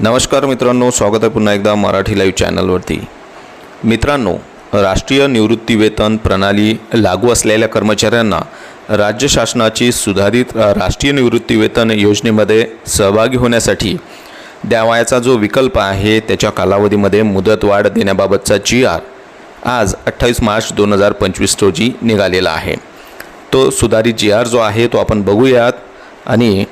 नमस्कार मित्रांनो स्वागत आहे पुन्हा एकदा मराठी लाईव्ह चॅनलवरती. मित्रांनो राष्ट्रीय निवृत्तीवेतन प्रणाली लागू असलेल्या कर्मचाऱ्यांना राज्य शासनाची सुधारित राष्ट्रीय निवृत्तीवेतन योजनेमध्ये सहभागी होण्यासाठी द्यावयाचा जो विकल्प आहे त्याच्या कालावधीमध्ये मुदतवाढ देण्याबाबतचा जी आर आज अठ्ठावीस मार्च दोन हजार पंचवीस रोजी निघालेला आहे. तो सुधारित जी आर जो आहे तो आपण बघूयात आणि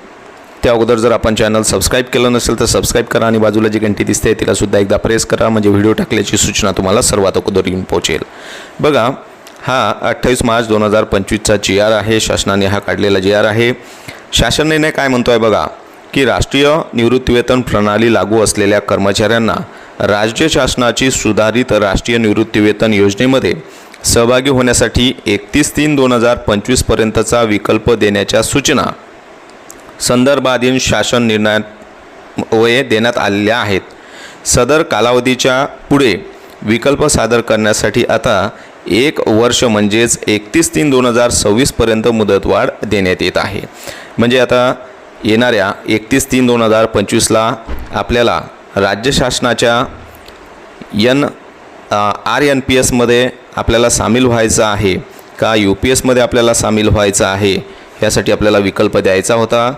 त्या अगोदर जर आपण चॅनल सबस्क्राईब केलं नसेल तर सबस्क्राईब करा आणि बाजूला जी घंटी दिसते तिला सुद्धा एकदा प्रेस करा म्हणजे व्हिडिओ टाकल्याची सूचना तुम्हाला सर्वात अगोदर येऊन पोहोचेल. बघा हा अठ्ठावीस मार्च दोन हजार पंचवीसचा जी आर आहे शासनाने हा काढलेला जी आर आहे. शासन निर्णय काय म्हणतो आहे बघा की राष्ट्रीय निवृत्तीवेतन प्रणाली लागू असलेल्या कर्मचाऱ्यांना राज्य शासनाची सुधारित राष्ट्रीय निवृत्तीवेतन योजनेमध्ये सहभागी होण्यासाठी एकतीस तीन दोन हजार पंचवीसपर्यंतचा विकल्प देण्याच्या सूचना संदर्भाधीन शासन निर्णयात वये देण्यात आलेल्या आहेत. सदर कालावधीच्या पुढे विकल्प सादर करण्यासाठी आता एक वर्ष म्हणजेच एकतीस तीन दोन हजार सव्वीसपर्यंत मुदतवाढ देण्यात येत आहे. म्हणजे आता येणाऱ्या एकतीस तीन दोन हजार पंचवीसला आपल्याला राज्य शासनाच्या यन आर एन पी एसमध्ये आपल्याला सामील व्हायचं आहे का यू पी एसमध्ये आपल्याला सामील व्हायचं आहे यासाठी आपल्याला विकल्प द्यायचा होता.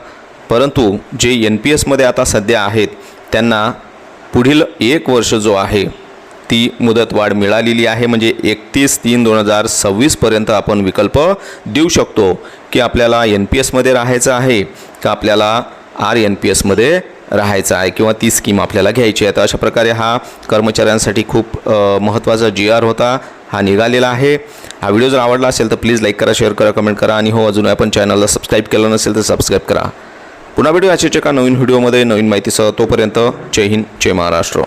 परंतु जे एन पी एसमध्ये आता सध्या आहेत त्यांना पुढील एक वर्ष जो आहे ती मुदतवाढ मिळालेली आहे. म्हणजे एकतीस तीन दोन हजार सव्वीसपर्यंत आपण विकल्प देऊ शकतो की आपल्याला एन पी एसमध्ये राहायचं आहे का आपल्याला आर एन पी एसमध्ये राहायचं आहे किंवा ती स्कीम आपल्याला घ्यायची आहे. तर अशा प्रकारे हा कर्मचाऱ्यांसाठी खूप महत्त्वाचा जी आर होता. हा निघालेला आहे. हा व्हिडिओ जर आवडला असेल तर प्लीज लाईक करा शेअर करा कमेंट करा. आणि हो अजून आपण चॅनलला सबस्क्राईब केलं नसेल तर सबस्क्राईब करा. पुन्हा भेटू एका नवीन व्हिडिओमध्ये. नवीन माहितीसह तोपर्यंत जय हिंद जय महाराष्ट्र.